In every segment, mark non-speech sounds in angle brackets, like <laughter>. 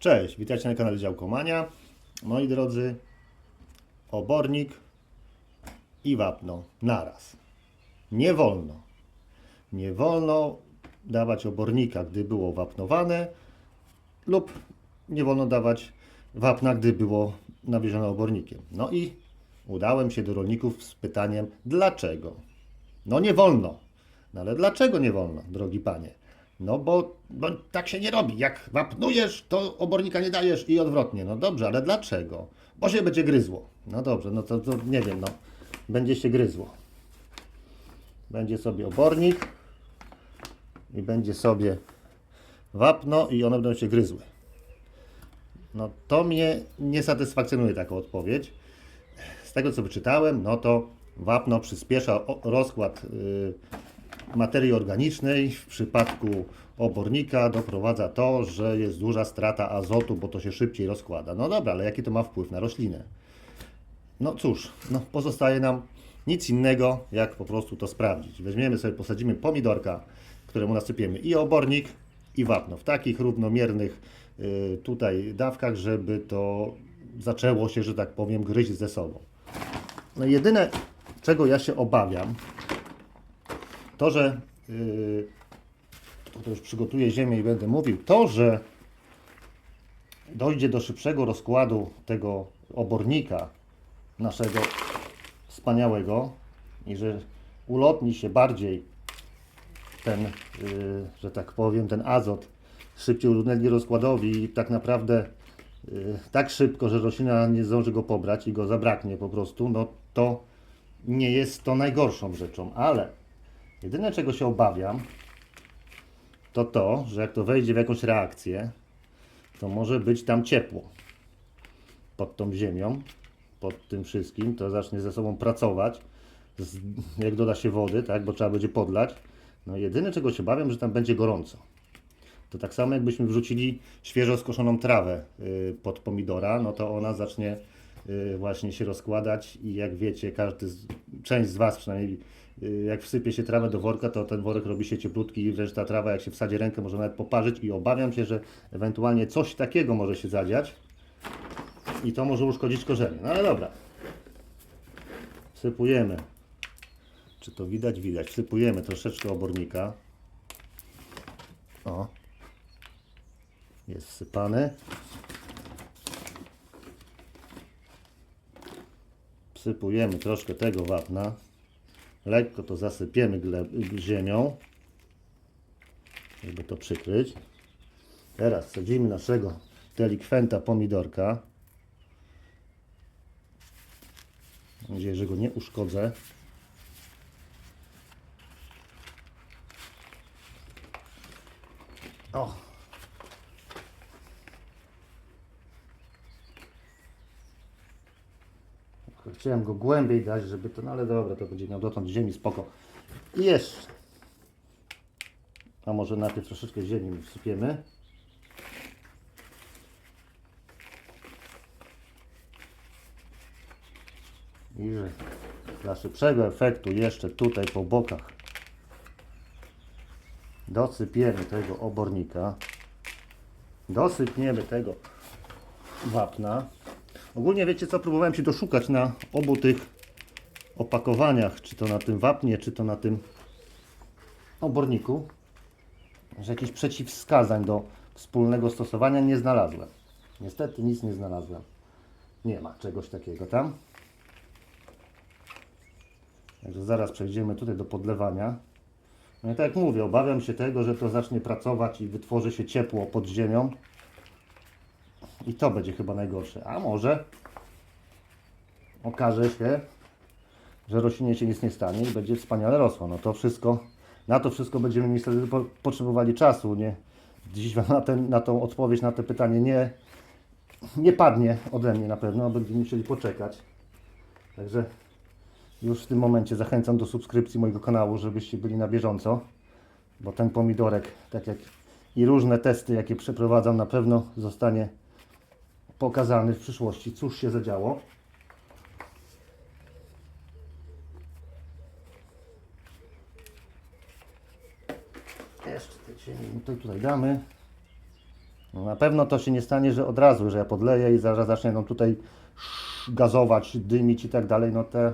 Cześć, witajcie na kanale Działkomania. Moi drodzy, obornik i wapno naraz. Nie wolno. Nie wolno dawać obornika, gdy było wapnowane lub nie wolno dawać wapna, gdy było nawiezione obornikiem. No i udałem się do rolników z pytaniem, dlaczego? No nie wolno. No ale dlaczego nie wolno, drogi panie? No bo, bo tak się nie robi. Jak wapnujesz, to obornika nie dajesz i odwrotnie. No dobrze, ale dlaczego? Bo się będzie gryzło. No dobrze, no to, to nie wiem, no. Będzie się gryzło. Będzie sobie obornik i będzie sobie wapno i one będą się gryzły. No to mnie nie satysfakcjonuje taka odpowiedź. Z tego co wyczytałem, no to wapno przyspiesza rozkład y, materii organicznej. W przypadku obornika doprowadza to, że jest duża strata azotu, bo to się szybciej rozkłada. No dobra, ale jaki to ma wpływ na roślinę? No cóż, no pozostaje nam nic innego, jak po prostu to sprawdzić. Weźmiemy sobie, posadzimy pomidorka, któremu nasypiemy i obornik, i wapno w takich równomiernych y, tutaj dawkach, żeby to zaczęło się, że tak powiem, gryźć ze sobą. No jedyne, czego ja się obawiam, to, że yy, to, to już przygotuję ziemię i będę mówił, to, że dojdzie do szybszego rozkładu tego obornika naszego wspaniałego i że ulotni się bardziej ten, yy, że tak powiem, ten azot szybciej ulegnie rozkładowi i tak naprawdę yy, tak szybko, że roślina nie zdąży go pobrać i go zabraknie po prostu, no to nie jest to najgorszą rzeczą, ale jedyne czego się obawiam, to to, że jak to wejdzie w jakąś reakcję, to może być tam ciepło pod tą ziemią, pod tym wszystkim, to zacznie ze sobą pracować, z, jak doda się wody, tak, bo trzeba będzie podlać. No jedyne czego się obawiam, że tam będzie gorąco. To tak samo jakbyśmy wrzucili świeżo skoszoną trawę y, pod pomidora, no to ona zacznie y, właśnie się rozkładać i jak wiecie, każdy, część z Was przynajmniej, jak wsypie się trawę do worka, to ten worek robi się cieplutki i wręcz ta trawa, jak się wsadzi rękę, może nawet poparzyć i obawiam się, że ewentualnie coś takiego może się zadziać i to może uszkodzić korzenie. No ale dobra. Wsypujemy. Czy to widać? Widać. Wsypujemy troszeczkę obornika. O. Jest wsypany. Wsypujemy troszkę tego wapna. Lekko to zasypiemy ziemią, żeby to przykryć. Teraz sadzimy naszego delikwenta pomidorka. Mam nadzieję, że go nie uszkodzę. Chciałem go głębiej dać, żeby to, no ale dobra, to będzie miał dotąd ziemi, spoko. I jeszcze. A może najpierw troszeczkę ziemi wsypiemy. I że dla szybszego efektu jeszcze tutaj po bokach dosypiemy tego obornika, dosypniemy tego wapna. Ogólnie wiecie co, próbowałem się doszukać na obu tych opakowaniach, czy to na tym wapnie, czy to na tym oborniku, że jakichś przeciwwskazań do wspólnego stosowania nie znalazłem. Niestety nic nie znalazłem. Nie ma czegoś takiego tam. Także zaraz przejdziemy tutaj do podlewania. No i tak jak mówię, obawiam się tego, że to zacznie pracować i wytworzy się ciepło pod ziemią. I to będzie chyba najgorsze. A może okaże się, że roślinie się nic nie stanie i będzie wspaniale rosło. No to wszystko, na to wszystko będziemy niestety po, potrzebowali czasu. Nie, dziś na, ten, na tą odpowiedź na to pytanie nie, nie padnie ode mnie na pewno, będziemy musieli poczekać. Także już w tym momencie zachęcam do subskrypcji mojego kanału, żebyście byli na bieżąco, bo ten pomidorek, tak jak i różne testy, jakie przeprowadzam, na pewno zostanie pokazany w przyszłości. Cóż się zadziało? Jeszcze tej ziemi tutaj, tutaj damy. No na pewno to się nie stanie, że od razu, że ja podleję i zaraz zacznie no tutaj gazować, dymić i tak dalej, no te,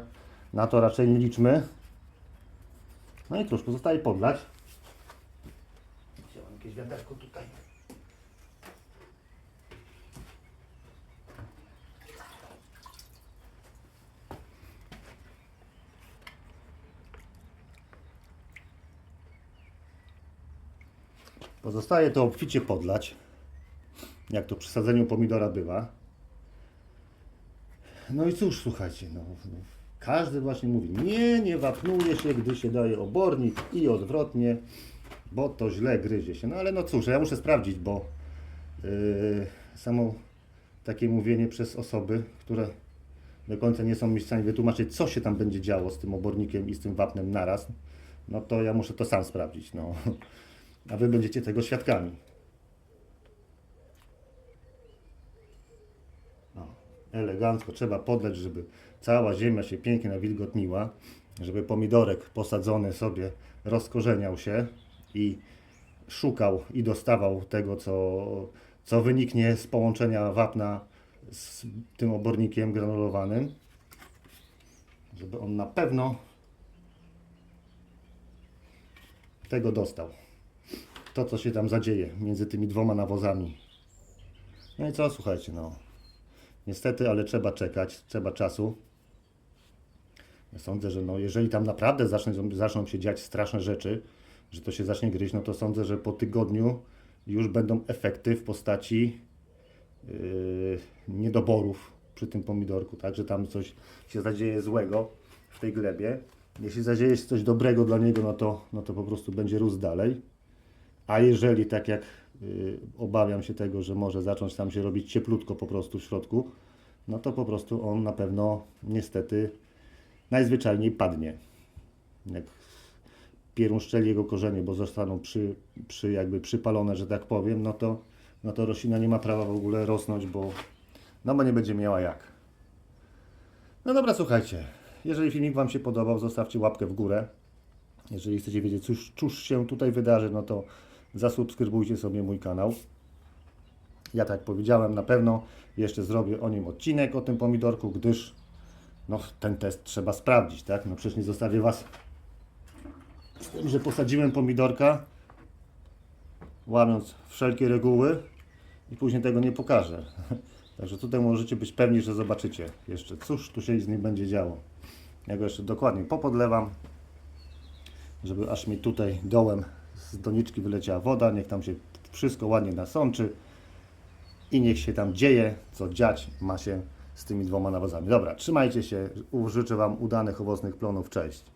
na to raczej nie liczmy. No i cóż, pozostaje podlać. Wziąłem jakieś wiaderko tutaj. Pozostaje to obficie podlać, jak to przy sadzeniu pomidora bywa. No i cóż, słuchajcie, no, no, każdy właśnie mówi, nie, nie wapnuje się, gdy się daje obornik i odwrotnie, bo to źle gryzie się. No ale no cóż, ja muszę sprawdzić, bo yy, samo takie mówienie przez osoby, które do końca nie są mi w stanie wytłumaczyć, co się tam będzie działo z tym obornikiem i z tym wapnem naraz, no to ja muszę to sam sprawdzić. No. A Wy będziecie tego świadkami. O, elegancko trzeba podleć, żeby cała ziemia się pięknie nawilgotniła, żeby pomidorek posadzony sobie rozkorzeniał się i szukał i dostawał tego, co, co wyniknie z połączenia wapna z tym obornikiem granulowanym. Żeby on na pewno tego dostał to, co się tam zadzieje między tymi dwoma nawozami. No i co, słuchajcie, no. Niestety, ale trzeba czekać, trzeba czasu. Ja sądzę, że no, jeżeli tam naprawdę zaczną, zaczną się dziać straszne rzeczy, że to się zacznie gryźć, no to sądzę, że po tygodniu już będą efekty w postaci yy, niedoborów przy tym pomidorku, tak, że tam coś się zadzieje złego w tej glebie. Jeśli zadzieje się coś dobrego dla niego, no to, no to po prostu będzie rósł dalej. A jeżeli, tak jak y, obawiam się tego, że może zacząć tam się robić cieplutko po prostu w środku, no to po prostu on na pewno niestety najzwyczajniej padnie. Jak pierunszczeli jego korzenie, bo zostaną przy, przy jakby przypalone, że tak powiem, no to, no to roślina nie ma prawa w ogóle rosnąć, bo, no bo nie będzie miała jak. No dobra, słuchajcie. Jeżeli filmik Wam się podobał, zostawcie łapkę w górę. Jeżeli chcecie wiedzieć, cóż, cóż się tutaj wydarzy, no to zasubskrybujcie sobie mój kanał. Ja tak powiedziałem, na pewno jeszcze zrobię o nim odcinek, o tym pomidorku, gdyż no, ten test trzeba sprawdzić, tak? No przecież nie zostawię Was z tym, że posadziłem pomidorka, łamiąc wszelkie reguły i później tego nie pokażę. <laughs> Także tutaj możecie być pewni, że zobaczycie jeszcze, cóż tu się z nim będzie działo. Ja go jeszcze dokładnie popodlewam, żeby aż mi tutaj dołem z doniczki wyleciała woda, niech tam się wszystko ładnie nasączy i niech się tam dzieje, co dziać ma się z tymi dwoma nawozami. Dobra, trzymajcie się, życzę Wam udanych, owocnych plonów, cześć.